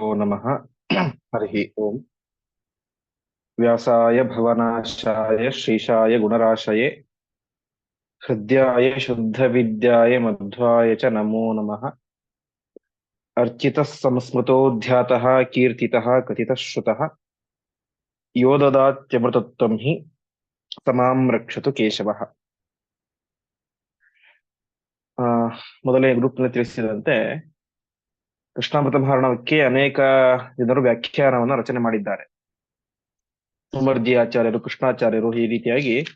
नमः हरिः ओम् व्यासाय भवनाशाय श्रीशाय गुणराशये हृद्याय शुद्धविद्याय मध्वाय च नमो नमः अर्चितः संस्मृतोऽध्यातः कीर्तितः कथितः श्रुतः यो ददात्यमृतत्वं हि समां रक्षतु ಕೇಶವಃ ಆ, ಮೊದಲೇ ಗ್ರೂಪ್ನಲ್ಲಿ ತಿಳಿಸಿದಂತೆ ಕೃಷ್ಣಾಮೃತ ಮಹಾರಣಕ್ಕೆ ಅನೇಕ ಜನರು ವ್ಯಾಖ್ಯಾನವನ್ನು ರಚನೆ ಮಾಡಿದ್ದಾರೆ. ಸುಮರ್ಜಿ ಆಚಾರ್ಯರು ಕೃಷ್ಣಾಚಾರ್ಯರು ಈ ರೀತಿಯಾಗಿ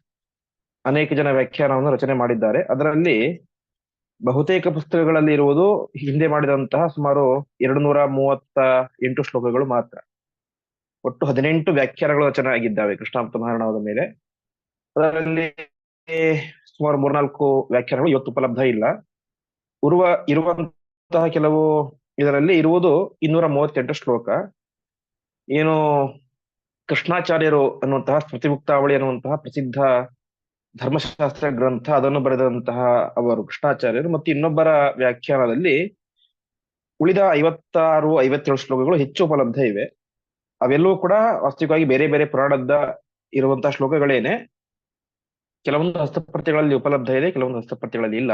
ಅನೇಕ ಜನ ವ್ಯಾಖ್ಯಾನವನ್ನು ರಚನೆ ಮಾಡಿದ್ದಾರೆ. ಅದರಲ್ಲಿ ಬಹುತೇಕ ಪುಸ್ತಕಗಳಲ್ಲಿ ಇರುವುದು ಹಿಂದೆ ಮಾಡಿದಂತಹ ಸುಮಾರು ಎರಡು ನೂರ ಮೂವತ್ತ ಎಂಟು ಶ್ಲೋಕಗಳು ಮಾತ್ರ. ಒಟ್ಟು ಹದಿನೆಂಟು ವ್ಯಾಖ್ಯಾನಗಳು ರಚನೆ ಆಗಿದ್ದಾವೆ ಕೃಷ್ಣಾಮೃತ ಮಹಾರಾಣದ ಮೇಲೆ. ಅದರಲ್ಲಿ ಸುಮಾರು ಮೂರ್ನಾಲ್ಕು ವ್ಯಾಖ್ಯಾನಗಳು ಇವತ್ತು ಉಪಲಬ್ಧ ಇಲ್ಲ. ಇರುವ ಇರುವಂತಹ ಕೆಲವು ಇದರಲ್ಲಿ ಇರುವುದು ಇನ್ನೂರ ಮೂವತ್ತೆಂಟು ಶ್ಲೋಕ. ಏನು ಕೃಷ್ಣಾಚಾರ್ಯರು ಅನ್ನುವಂತಹ ಸ್ಮೃತಿಮುಕ್ತಾವಳಿ ಅನ್ನುವಂತಹ ಪ್ರಸಿದ್ಧ ಧರ್ಮಶಾಸ್ತ್ರ ಗ್ರಂಥ, ಅದನ್ನು ಬರೆದಂತಹ ಅವರು ಕೃಷ್ಣಾಚಾರ್ಯರು. ಮತ್ತು ಇನ್ನೊಬ್ಬರ ವ್ಯಾಖ್ಯಾನದಲ್ಲಿ ಉಳಿದ ಐವತ್ತಾರು, ಐವತ್ತೇಳು ಶ್ಲೋಕಗಳು ಹೆಚ್ಚು ಉಪಲಬ್ಧ ಇವೆ. ಅವೆಲ್ಲವೂ ಕೂಡ ವಾಸ್ತವಿಕವಾಗಿ ಬೇರೆ ಬೇರೆ ಪುರಾಣದ ಇರುವಂತಹ ಶ್ಲೋಕಗಳೇನೆ. ಕೆಲವೊಂದು ಹಸ್ತಪ್ರತಿಗಳಲ್ಲಿ ಉಪಲಬ್ಧ ಇದೆ, ಕೆಲವೊಂದು ಹಸ್ತಪ್ರತಿಗಳಲ್ಲಿ ಇಲ್ಲ.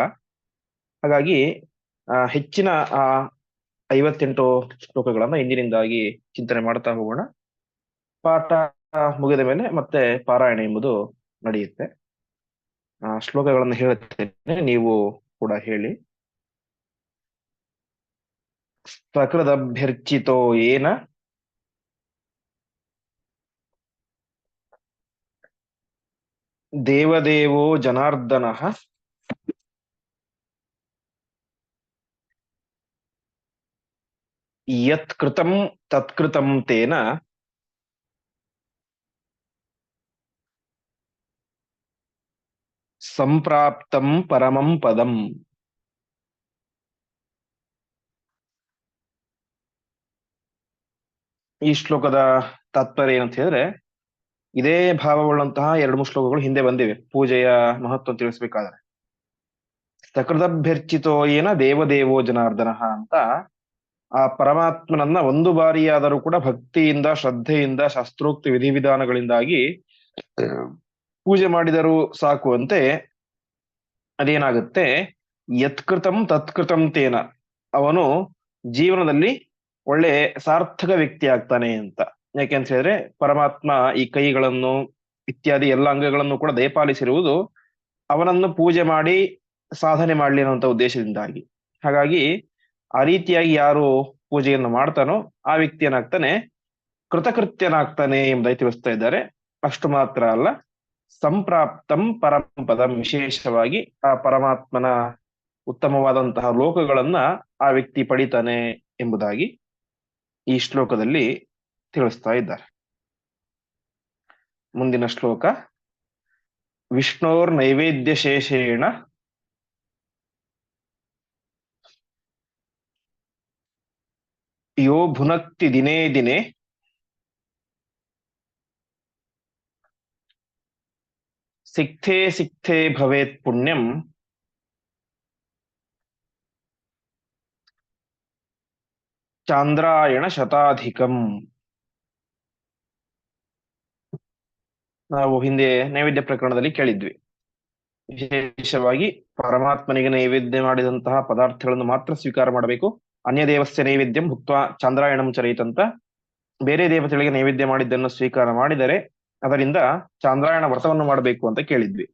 ಹಾಗಾಗಿ ಹೆಚ್ಚಿನ, ಆ ಐವತ್ತೆಂಟು ಶ್ಲೋಕಗಳನ್ನ ಇಂದಿನಿಂದಾಗಿ ಚಿಂತನೆ ಮಾಡ್ತಾ ಹೋಗೋಣ. ಪಾಠ ಮುಗಿದ ಮೇಲೆ ಮತ್ತೆ ಪಾರಾಯಣ ಎಂಬುದು ನಡೆಯುತ್ತೆ. ಆ, ಶ್ಲೋಕಗಳನ್ನು ಹೇಳುತ್ತೇನೆ, ನೀವು ಕೂಡ ಹೇಳಿ. ಸಕೃದಭ್ಯರ್ಚಿತೋ ಏನ? ದೇವದೇವೋ ಜನಾರ್ದನಃ ಯತ್ ಕೃತಂ ತತ್ಕೃತಂ ತೇನ ಸಂಪ್ರಾಪ್ತಂ ಪರಮಂ ಪದಂ ಈ ಶ್ಲೋಕದ ತಾತ್ಪರ್ಯ ಏನಂತ ಹೇಳಿದ್ರೆ, ಇದೇ ಭಾವವುಳ್ಳಂತಹ ಎರಡು ಮೂರು ಶ್ಲೋಕಗಳು ಹಿಂದೆ ಬಂದಿವೆ, ಪೂಜೆಯ ಮಹತ್ವ ತಿಳಿಸ್ಬೇಕಾದ್ರೆ. ಸಕೃತಭ್ಯರ್ಚಿತೋ ಏನ ದೇವದೇವೋ ಜನಾರ್ದನ ಅಂತ ಆ ಪರಮಾತ್ಮನನ್ನ ಒಂದು ಬಾರಿಯಾದರೂ ಕೂಡ ಭಕ್ತಿಯಿಂದ, ಶ್ರದ್ಧೆಯಿಂದ, ಶಾಸ್ತ್ರೋಕ್ತ ವಿಧಿವಿಧಾನಗಳಿಂದಾಗಿ ಪೂಜೆ ಮಾಡಿದರೂ ಸಾಕು ಅಂತೆ, ಅದೇನಾಗುತ್ತೆ? ಯತ್ಕೃತಂ ತತ್ಕೃತಂ ತೇನ. ಅವನು ಜೀವನದಲ್ಲಿ ಒಳ್ಳೆ ಸಾರ್ಥಕ ವ್ಯಕ್ತಿ ಆಗ್ತಾನೆ ಅಂತ. ಯಾಕೆ ಅಂತ ಹೇಳಿದ್ರೆ, ಪರಮಾತ್ಮ ಈ ಕೈಗಳನ್ನು, ಇತ್ಯಾದಿ ಎಲ್ಲ ಅಂಗಗಳನ್ನು ಕೂಡ ದಯಪಾಲಿಸಿರುವುದು ಅವನನ್ನು ಪೂಜೆ ಮಾಡಿ, ಸಾಧನೆ ಮಾಡ್ಲಿ ಅನ್ನುವಂಥ ಉದ್ದೇಶದಿಂದಾಗಿ. ಹಾಗಾಗಿ ಆ ರೀತಿಯಾಗಿ ಯಾರು ಪೂಜೆಯನ್ನು ಮಾಡ್ತಾನೋ ಆ ವ್ಯಕ್ತಿ ಏನಾಗ್ತಾನೆ ಕೃತಕೃತ್ಯನಾಗ್ತಾನೆ ಎಂಬುದಾಗಿ ತಿಳಿಸ್ತಾ ಇದ್ದಾರೆ. ಅಷ್ಟು ಮಾತ್ರ ಅಲ್ಲ, ಸಂಪ್ರಾಪ್ತಂ ಪರಂಪದಂ ವಿಶೇಷವಾಗಿ ಆ ಪರಮಾತ್ಮನ ಉತ್ತಮವಾದಂತಹ ಲೋಕಗಳನ್ನ ಆ ವ್ಯಕ್ತಿ ಪಡಿತಾನೆ ಎಂಬುದಾಗಿ ಈ ಶ್ಲೋಕದಲ್ಲಿ ತಿಳಿಸ್ತಾ ಇದ್ದಾರೆ. ಮುಂದಿನ ಶ್ಲೋಕ ವಿಷ್ಣೋರ್ ನೈವೇದ್ಯ ಶೇಷೇಣ ಯೋ ಭುನಕ್ತಿ ದಿನೇ ದಿನೇ. ಸಿಕ್ಥೇ ಸಿಕ್ಥೇ ಭವೇತ್ ಪುಣ್ಯಂ. ಚಾಂದ್ರಾಯಣ ಶತಾಧಿಕಂ. ನಾವು ಹಿಂದೆ ನೈವೇದ್ಯ ಪ್ರಕರಣದಲ್ಲಿ ಕೇಳಿದ್ವಿ. ವಿಶೇಷವಾಗಿ ಪರಮಾತ್ಮನಿಗೆ ನೈವೇದ್ಯ ಮಾಡಿದಂತಹ ಪದಾರ್ಥಗಳನ್ನು ಮಾತ್ರ ಸ್ವೀಕಾರ ಮಾಡಬೇಕು. ಅನ್ಯ ದೇವಸ್ಥೆ ನೈವೇದ್ಯಂ ಭುಕ್ತ ಚಾಂದ್ರಾಯಣಂ ಚರಿತಂತ. ಬೇರೆ ದೇವತೆಗಳಿಗೆ ನೈವೇದ್ಯ ಮಾಡಿದ್ದನ್ನು ಸ್ವೀಕಾರ ಮಾಡಿದರೆ ಅದರಿಂದ ಚಾಂದ್ರಾಯಣ ವ್ರತವನ್ನು ಮಾಡಬೇಕು ಅಂತ ಕೇಳಿದ್ವಿ.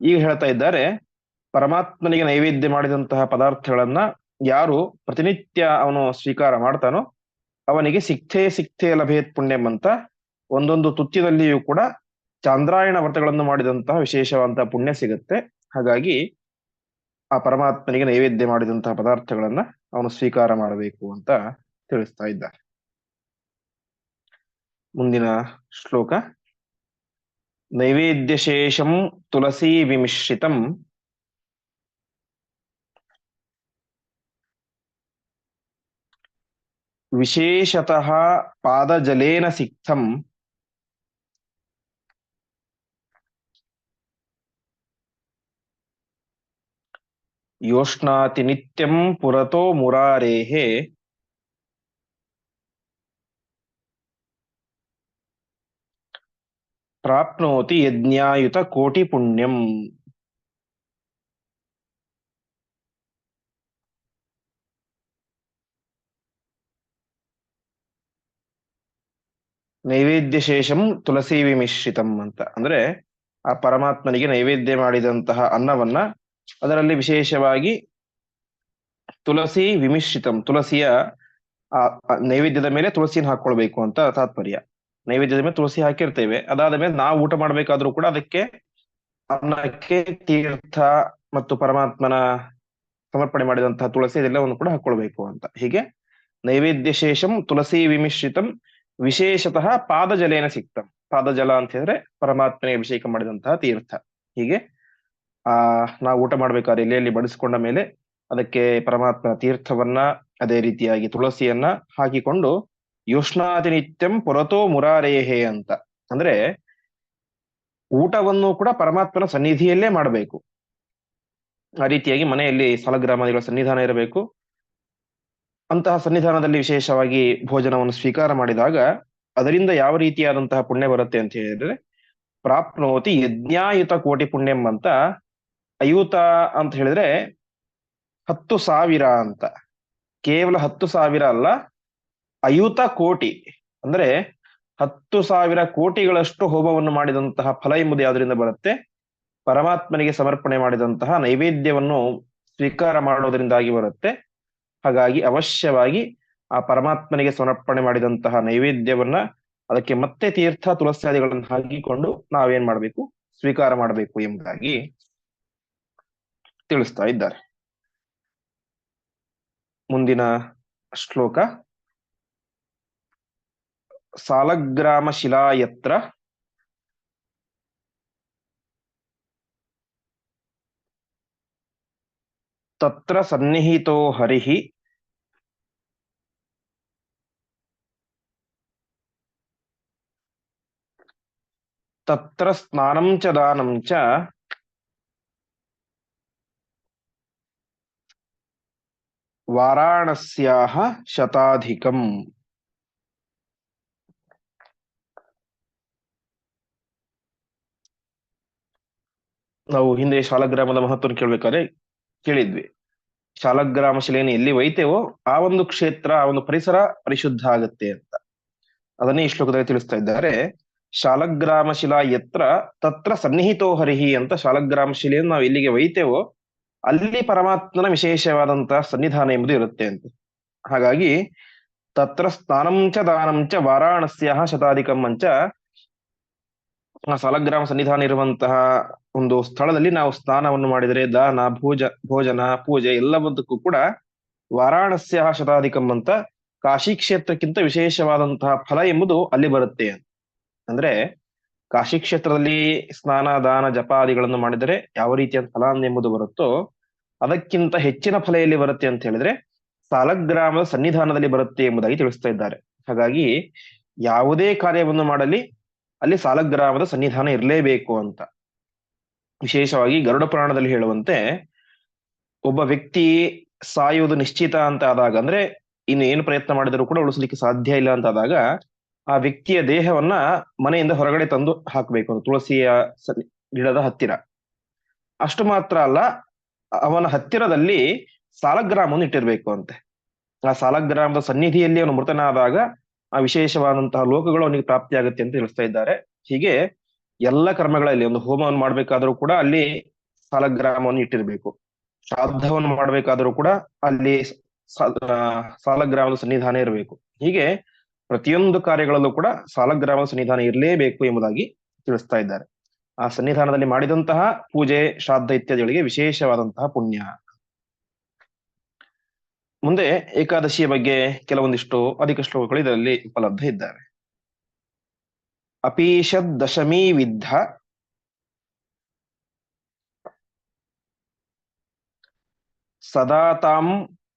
ಈಗ ಹೇಳ್ತಾ ಇದ್ದಾರೆ, ಪರಮಾತ್ಮನಿಗೆ ನೈವೇದ್ಯ ಮಾಡಿದಂತಹ ಪದಾರ್ಥಗಳನ್ನ ಯಾರು ಪ್ರತಿನಿತ್ಯ ಅವನು ಸ್ವೀಕಾರ ಮಾಡ್ತಾನೋ ಅವನಿಗೆ ಸಿಕ್ತೇ ಸಿಕ್ತೇ ಲಭೇತ್ ಪುಣ್ಯಂ ಅಂತ ಒಂದೊಂದು ತುತ್ತಿನಲ್ಲಿಯೂ ಕೂಡ ಚಾಂದ್ರಾಯಣ ವ್ರತಗಳನ್ನು ಮಾಡಿದಂತಹ ವಿಶೇಷವಾದಂತಹ ಪುಣ್ಯ ಸಿಗುತ್ತೆ. ಹಾಗಾಗಿ ಆ ಪರಮಾತ್ಮನಿಗೆ ನೈವೇದ್ಯ ಮಾಡಿದಂತಹ ಪದಾರ್ಥಗಳನ್ನ ಅವನು ಸ್ವೀಕಾರ ಮಾಡಬೇಕು ಅಂತ ತಿಳಿಸ್ತಾ ಇದ್ದಾರೆ. ಮುಂದಿನ ಶ್ಲೋಕ. ನೈವೇದ್ಯ ಶೇಷಂ ತುಳಸಿ ವಿಮಿಶ್ರಿತಂ. ವಿಶೇಷತಃ ಪಾದಜಲೇನ ಸಿಕ್ತಂ. ಯೋಷ್ಣಾತಿ ನಿತ್ಯಂ ಪುರತೋ ಮುರಾರೇಃ ಪ್ರಾಪ್ನೋತಿ ಯಜ್ಞಾಯುತ ಕೋಟಿ ಪುಣ್ಯಂ ನೈವೇದ್ಯ ಶೇಷಂ ತುಳಸಿ ವಿಮಿಶ್ರಿತಂ ಅಂತ. ಅಂದ್ರೆ ಆ ಪರಮಾತ್ಮನಿಗೆ ನೈವೇದ್ಯ ಮಾಡಿದಂತಹ ಅನ್ನವನ್ನ ಅದರಲ್ಲಿ ವಿಶೇಷವಾಗಿ ತುಳಸಿ ವಿಮಿಶ್ರಿತಂ, ತುಳಸಿಯ ನೈವೇದ್ಯದ ಮೇಲೆ ತುಳಸಿನ ಹಾಕೊಳ್ಬೇಕು ಅಂತ ತಾತ್ಪರ್ಯ. ನೈವೇದ್ಯದ ಮೇಲೆ ತುಳಸಿ ಹಾಕಿರ್ತೇವೆ. ಅದಾದ ಮೇಲೆ ನಾವು ಊಟ ಮಾಡ್ಬೇಕಾದ್ರೂ ಕೂಡ ಅದಕ್ಕೆ ಅನ್ನಕ್ಕೆ ತೀರ್ಥ ಮತ್ತು ಪರಮಾತ್ಮನ ಸಮರ್ಪಣೆ ಮಾಡಿದಂತಹ ತುಳಸಿ ಇದೆಲ್ಲವನ್ನು ಕೂಡ ಹಾಕೊಳ್ಬೇಕು ಅಂತ. ಹೀಗೆ ನೈವೇದ್ಯ ಶೇಷಂ, ತುಳಸಿ ವಿಮಿಶ್ರಿತಂ, ವಿಶೇಷತಃ ಪಾದಜಲೇನ ಸಿಕ್ತಂ. ಪಾದಜಲ ಅಂತ ಹೇಳಿದ್ರೆ ಪರಮಾತ್ಮನಿಗೆ ಅಭಿಷೇಕ ಮಾಡಿದಂತಹ ತೀರ್ಥ. ಹೀಗೆ ಆ, ನಾವು ಊಟ ಮಾಡ್ಬೇಕಾದ್ರೆ ಎಲೆಯಲ್ಲಿ ಬಡಿಸಿಕೊಂಡ ಮೇಲೆ ಅದಕ್ಕೆ ಪರಮಾತ್ಮ ತೀರ್ಥವನ್ನ, ಅದೇ ರೀತಿಯಾಗಿ ತುಳಸಿಯನ್ನ ಹಾಕಿಕೊಂಡು ಯೋಷ್ಣಾತಿ ನಿತ್ಯಂ ಪುರತೋ ಮುರಾರೇಹೇ ಅಂತ. ಅಂದ್ರೆ ಊಟವನ್ನು ಕೂಡ ಪರಮಾತ್ಮನ ಸನ್ನಿಧಿಯಲ್ಲೇ ಮಾಡಬೇಕು. ಆ ರೀತಿಯಾಗಿ ಮನೆಯಲ್ಲಿ ಸಾಲಗ್ರಾಮಾದಿಗಳ ಸನ್ನಿಧಾನ ಇರಬೇಕು. ಅಂತಹ ಸನ್ನಿಧಾನದಲ್ಲಿ ವಿಶೇಷವಾಗಿ ಭೋಜನವನ್ನು ಸ್ವೀಕಾರ ಮಾಡಿದಾಗ ಅದರಿಂದ ಯಾವ ರೀತಿಯಾದಂತಹ ಪುಣ್ಯ ಬರುತ್ತೆ ಅಂತ ಹೇಳಿದ್ರೆ ಪ್ರಾಪ್ನೋತಿ ಯಜ್ಞಾಯುತ ಕೋಟಿ ಪುಣ್ಯಂ ಅಂತ ಅಯುತ ಅಂತ ಹೇಳಿದ್ರೆ ಹತ್ತು ಸಾವಿರ ಅಂತ. ಕೇವಲ ಹತ್ತು ಸಾವಿರ ಅಲ್ಲ ಅಯೂತ ಕೋಟಿ. ಅಂದ್ರೆ ಹತ್ತು ಸಾವಿರ ಕೋಟಿಗಳಷ್ಟು ಹೋಮವನ್ನು ಮಾಡಿದಂತಹ ಫಲ ಎಂಬುದು ಯಾವುದರಿಂದ ಬರುತ್ತೆ? ಪರಮಾತ್ಮನಿಗೆ ಸಮರ್ಪಣೆ ಮಾಡಿದಂತಹ ನೈವೇದ್ಯವನ್ನು ಸ್ವೀಕಾರ ಮಾಡೋದರಿಂದಾಗಿ ಬರುತ್ತೆ. ಹಾಗಾಗಿ ಅವಶ್ಯವಾಗಿ ಆ ಪರಮಾತ್ಮನಿಗೆ ಸಮರ್ಪಣೆ ಮಾಡಿದಂತಹ ನೈವೇದ್ಯವನ್ನ ಅದಕ್ಕೆ ಮತ್ತೆ ತೀರ್ಥ ತುಳಸಿಯಾದಿಗಳನ್ನು ಹಾಕಿಕೊಂಡು ನಾವೇನ್ ಮಾಡ್ಬೇಕು? ಸ್ವೀಕಾರ ಮಾಡಬೇಕು ಎಂಬುದಾಗಿ ತಿಳಿಸ್ತಾ ಇದ್ದಾರೆ. ಮುಂದಿನ ಶ್ಲೋಕ. ಸಾಲಗ್ರಾಮ ಶಿಲಾಯತ್ರ. ತತ್ರ ಸನ್ನಿಹಿತೋ ಹರಿಹಿ. ತತ್ರ ಸ್ನಾನಂ ಚ ದಾನಂ ಚ. ವಾರಾಣಸ್ಯಾಹ ಶತಾಧಿಕಂ. ನಾವು ಹಿಂದೆ ಶಾಲಗ್ರಾಮದ ಮಹತ್ವವನ್ನು ಕೇಳಬೇಕಾದ್ರೆ ಕೇಳಿದ್ವಿ. ಶಾಲಗ್ರಾಮ ಶಿಲೆಯನ್ನು ಎಲ್ಲಿ ಒಯ್ತೇವೋ ಆ ಒಂದು ಕ್ಷೇತ್ರ, ಆ ಒಂದು ಪರಿಸರ ಪರಿಶುದ್ಧ ಆಗುತ್ತೆ ಅಂತ. ಅದನ್ನೇ ಈ ಶ್ಲೋಕದಲ್ಲಿ ತಿಳಿಸ್ತಾ ಇದ್ದಾರೆ. ಶಾಲಗ್ರಾಮ ಶಿಲಾ ಎತ್ರ ತತ್ರ ಸನ್ನಿಹಿತೋ ಹರಿಹಿ ಅಂತ ಶಾಲಗ್ರಾಮ ಶಿಲೆಯನ್ನು ನಾವು ಎಲ್ಲಿಗೆ ಒಯ್ತೇವೋ ಅಲ್ಲಿ ಪರಮಾತ್ಮನ ವಿಶೇಷವಾದಂತಹ ಸನ್ನಿಧಾನ ಎಂಬುದು ಇರುತ್ತೆ ಅಂತ. ಹಾಗಾಗಿ ತತ್ರ ಸ್ನಾನಂ ಚ ದಾನಂ ಚ ವಾರಾಣಸ್ಯ ಶತಾಧಿಕಂ ಅಂಚ ಆ ಸಾಲಗ್ರಾಮ ಸನ್ನಿಧಾನ ಇರುವಂತಹ ಒಂದು ಸ್ಥಳದಲ್ಲಿ ನಾವು ಸ್ನಾನವನ್ನು ಮಾಡಿದರೆ ದಾನ, ಭೋಜ, ಭೋಜನ, ಪೂಜೆ ಎಲ್ಲವಂತಕ್ಕೂ ಕೂಡ ವಾರಾಣಸ್ಯ ಶತಾಧಿಕಂ ಅಂತ ಕಾಶಿ ಕ್ಷೇತ್ರಕ್ಕಿಂತ ವಿಶೇಷವಾದಂತಹ ಫಲ ಎಂಬುದು ಅಲ್ಲಿ ಬರುತ್ತೆ ಅಂದ್ರೆ ಕಾಶಿ ಕ್ಷೇತ್ರದಲ್ಲಿ ಸ್ನಾನ, ದಾನ ಜಪಾದಿಗಳನ್ನು ಮಾಡಿದರೆ ಯಾವ ರೀತಿಯ ಫಲ ಎಂಬುದು ಬರುತ್ತೋ ಅದಕ್ಕಿಂತ ಹೆಚ್ಚಿನ ಫಲ ಎಲ್ಲಿ ಬರುತ್ತೆ ಅಂತ ಹೇಳಿದ್ರೆ ಸಾಲಗ್ರಾಮದ ಸನ್ನಿಧಾನದಲ್ಲಿ ಬರುತ್ತೆ ಎಂಬುದಾಗಿ ತಿಳಿಸ್ತಾ ಇದ್ದಾರೆ. ಹಾಗಾಗಿ ಯಾವುದೇ ಕಾರ್ಯವನ್ನು ಮಾಡಲಿ ಅಲ್ಲಿ ಸಾಲಗ್ರಾಮದ ಸನ್ನಿಧಾನ ಇರಲೇಬೇಕು ಅಂತ. ವಿಶೇಷವಾಗಿ ಗರುಡ ಪುರಾಣದಲ್ಲಿ ಹೇಳುವಂತೆ ಒಬ್ಬ ವ್ಯಕ್ತಿ ಸಾಯುವುದು ನಿಶ್ಚಿತ ಅಂತ ಆದಾಗ ಅಂದ್ರೆ ಇನ್ನು ಏನು ಪ್ರಯತ್ನ ಮಾಡಿದರೂ ಕೂಡ ಉಳಿಸ್ಲಿಕ್ಕೆ ಸಾಧ್ಯ ಇಲ್ಲ ಅಂತ ಆದಾಗ ಆ ವ್ಯಕ್ತಿಯ ದೇಹವನ್ನ ಮನೆಯಿಂದ ಹೊರಗಡೆ ತಂದು ಹಾಕಬೇಕು ತುಳಸಿಯ ಗಿಡದ ಹತ್ತಿರ. ಅಷ್ಟು ಮಾತ್ರ ಅಲ್ಲ, ಅವನ ಹತ್ತಿರದಲ್ಲಿ ಸಾಲಗ್ರಾಮವನ್ನು ಇಟ್ಟಿರ್ಬೇಕು ಅಂತೆ. ಆ ಸಾಲಗ್ರಾಮದ ಸನ್ನಿಧಿಯಲ್ಲಿ ಅವನು ಮೃತನಾದಾಗ ಆ ವಿಶೇಷವಾದಂತಹ ಲೋಕಗಳು ಅವನಿಗೆ ಪ್ರಾಪ್ತಿಯಾಗುತ್ತೆ ಅಂತ ತಿಳಿಸ್ತಾ ಇದ್ದಾರೆ. ಹೀಗೆ ಎಲ್ಲ ಕರ್ಮಗಳಲ್ಲಿ ಒಂದು ಹೋಮವನ್ನು ಮಾಡ್ಬೇಕಾದ್ರೂ ಕೂಡ ಅಲ್ಲಿ ಸಾಲಗ್ರಾಮವನ್ನು ಇಟ್ಟಿರ್ಬೇಕು. ಶ್ರಾದ್ದವನ್ನು ಮಾಡ್ಬೇಕಾದ್ರೂ ಕೂಡ ಅಲ್ಲಿ ಸಾಲಗ್ರಾಮದ ಸನ್ನಿಧಾನ ಇರಬೇಕು. ಹೀಗೆ ಪ್ರತಿಯೊಂದು ಕಾರ್ಯಗಳಲ್ಲೂ ಕೂಡ ಸಾಲಗ್ರಾಮ ಸನ್ನಿಧಾನ ಇರಲೇಬೇಕು ಎಂಬುದಾಗಿ ತಿಳಿಸ್ತಾ ಇದ್ದಾರೆ. ಆ ಸನ್ನಿಧಾನದಲ್ಲಿ ಮಾಡಿದಂತಹ ಪೂಜೆ, ಶ್ರಾದ್ದ ಇತ್ಯಾದಿಗಳಿಗೆ ವಿಶೇಷವಾದಂತಹ ಪುಣ್ಯ. ಮುಂದೆ ಏಕಾದಶಿಯ ಬಗ್ಗೆ ಕೆಲವೊಂದಿಷ್ಟು ಅಧಿಕ ಶ್ಲೋಕಗಳು ಇದರಲ್ಲಿ ಉಪಲಬ್ಧ ಇದ್ದಾವೆ ಅಪೀಷದ್ ದಶಮಿ ವಿದ್ಧ. ಸದಾ ತಾಂ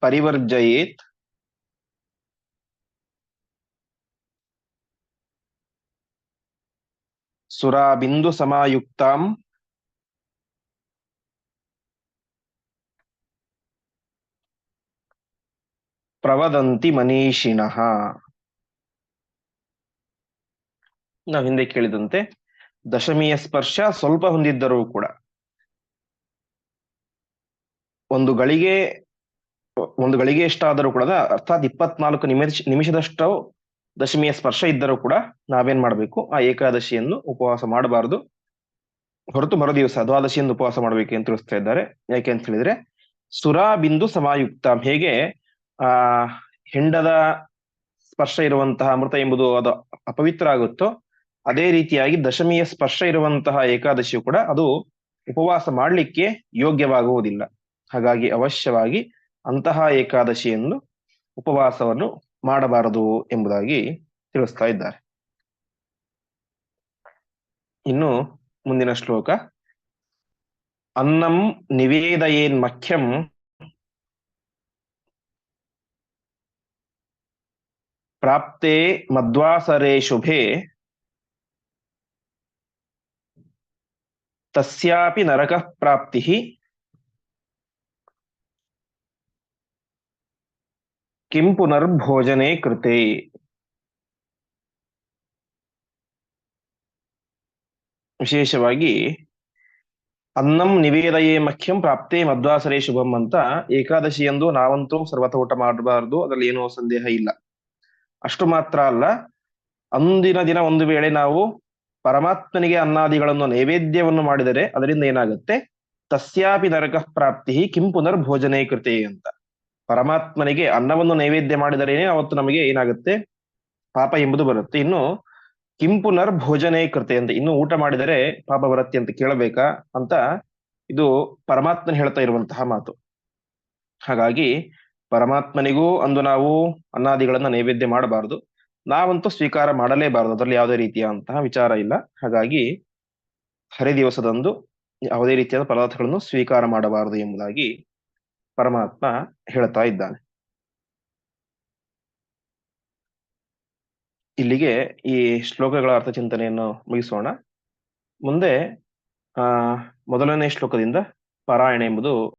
ಪರಿವರ್ಜಯೇತ್. ಸುರಾಬಿಂದು ಸಮಾಯುಕ್ತಾಂ ಪ್ರವದಂತಿ ಮನೀಷಿಣಃ ನಾವು ಹಿಂದೆ ಕೇಳಿದಂತೆ ದಶಮಿಯ ಸ್ಪರ್ಶ ಸ್ವಲ್ಪ ಹೊಂದಿದ್ದರೂ ಕೂಡ ಒಂದು ಗಳಿಗೆ ಒಂದು ಗಳಿಗೆ ಎಷ್ಟಾದರೂ ಕೂಡ ಅರ್ಥಾತ್ ಇಪ್ಪತ್ನಾಲ್ಕು ನಿಮಿಷ, ನಿಮಿಷದಷ್ಟು ದಶಮಿಯ ಸ್ಪರ್ಶ ಇದ್ದರೂ ಕೂಡ ನಾವೇನ್ ಮಾಡ್ಬೇಕು? ಆ ಏಕಾದಶಿಯನ್ನು ಉಪವಾಸ ಮಾಡಬಾರದು. ಹೊರತು ಮರುದಿವಸ ದ್ವಾದಶಿಯನ್ನು ಉಪವಾಸ ಮಾಡಬೇಕು ಅಂತ ತಿಳಿಸ್ತಾ ಇದ್ದಾರೆ. ಯಾಕೆ ಅಂತ ಹೇಳಿದ್ರೆ ಸುರಾ ಬಿಂದು ಸಮಾಯುಕ್ತ. ಹೇಗೆ? ಆ, ಹೆಂಡದ ಸ್ಪರ್ಶ ಇರುವಂತಹ ಅಮೃತ ಎಂಬುದು ಅದು ಅಪವಿತ್ರ ಆಗುತ್ತೋ, ಅದೇ ರೀತಿಯಾಗಿ ದಶಮಿಯ ಸ್ಪರ್ಶ ಇರುವಂತಹ ಏಕಾದಶಿಯು ಕೂಡ ಅದು ಉಪವಾಸ ಮಾಡಲಿಕ್ಕೆ ಯೋಗ್ಯವಾಗುವುದಿಲ್ಲ. ಹಾಗಾಗಿ ಅವಶ್ಯವಾಗಿ ಅಂತಹ ಏಕಾದಶಿಯನ್ನು, ಉಪವಾಸವನ್ನು ಮಾಡಬಾರದು ಎಂಬುದಾಗಿ ತಿಳಿಸ್ತಾ ಇದ್ದಾರೆ. ಇನ್ನು ಮುಂದಿನ ಶ್ಲೋಕ. ಅನ್ನಂ ನಿವೇದಯೇನ್ ಮಖ್ಯಂ ಪ್ರಾಪ್ತೆ ಮದ್ವಾಸರೆ ಶುಭೆ ತಸ್ಯಾಪಿ ನರಕ ಪ್ರಾಪ್ತಿ ಕಿಂ ಪುನರ್ಭೋಜನೆ ಕೃತೆ ವಿಶೇಷವಾಗಿ ಅನ್ನಂ ನಿವೇದಯೇ ಮಖ್ಯಂ ಪ್ರಾಪ್ತೆ ಮಧ್ವಾಸರೇ ಶುಭಂ ಅಂತ ಏಕಾದಶಿ ಎಂದು ನಾವಂತೂ ಸರ್ವತ ಊಟ ಮಾಡಬಾರದು, ಅದರಲ್ಲಿ ಏನೋ ಸಂದೇಹ ಇಲ್ಲ. ಅಷ್ಟು ಮಾತ್ರ ಅಲ್ಲ, ಅಂದಿನ ದಿನ ಒಂದು ವೇಳೆ ನಾವು ಪರಮಾತ್ಮನಿಗೆ ಅನ್ನಾದಿಗಳನ್ನು ನೈವೇದ್ಯವನ್ನು ಮಾಡಿದರೆ ಅದರಿಂದ ಏನಾಗುತ್ತೆ? ತಸ್ಯಾಪಿ ನರಕ ಪ್ರಾಪ್ತಿ ಕಿಂ ಪುನರ್ಭೋಜನೆ ಕೃತೆ ಅಂತ. ಪರಮಾತ್ಮನಿಗೆ ಅನ್ನವನ್ನು ನೈವೇದ್ಯ ಮಾಡಿದರೇನೆ ಅವತ್ತು ನಮಗೆ ಏನಾಗುತ್ತೆ? ಪಾಪ ಎಂಬುದು ಬರುತ್ತೆ. ಇನ್ನು ಕಿಂಪುನರ್ ಭೋಜನೆ ಕೃತೆ ಅಂತ ಇನ್ನು ಊಟ ಮಾಡಿದರೆ ಪಾಪ ಬರುತ್ತೆ ಅಂತ ಕೇಳಬೇಕಾ ಅಂತ ಇದು ಪರಮಾತ್ಮನ ಹೇಳ್ತಾ ಇರುವಂತಹ ಮಾತು. ಹಾಗಾಗಿ ಪರಮಾತ್ಮನಿಗೂ ಅಂದು ನಾವು ಅನ್ನಾದಿಗಳನ್ನ ನೈವೇದ್ಯ ಮಾಡಬಾರದು. ನಾವಂತೂ ಸ್ವೀಕಾರ ಮಾಡಲೇಬಾರದು. ಅದರಲ್ಲಿ ಯಾವುದೇ ರೀತಿಯಾದಂತಹ ವಿಚಾರ ಇಲ್ಲ. ಹಾಗಾಗಿ ಹರಿದಿವಸದಂದು ಯಾವುದೇ ರೀತಿಯಾದ ಪದಾರ್ಥಗಳನ್ನು ಸ್ವೀಕಾರ ಮಾಡಬಾರದು ಎಂಬುದಾಗಿ ಪರಮಾತ್ಮ ಹೇಳ್ತಾ ಇದ್ದಾನೆ. ಇಲ್ಲಿಗೆ ಈ ಶ್ಲೋಕಗಳ ಅರ್ಥ ಚಿಂತನೆಯನ್ನು ಮುಗಿಸೋಣ. ಮುಂದೆ, ಆ, ಮೊದಲನೇ ಶ್ಲೋಕದಿಂದ ಪಾರಾಯಣ ಎಂಬುದು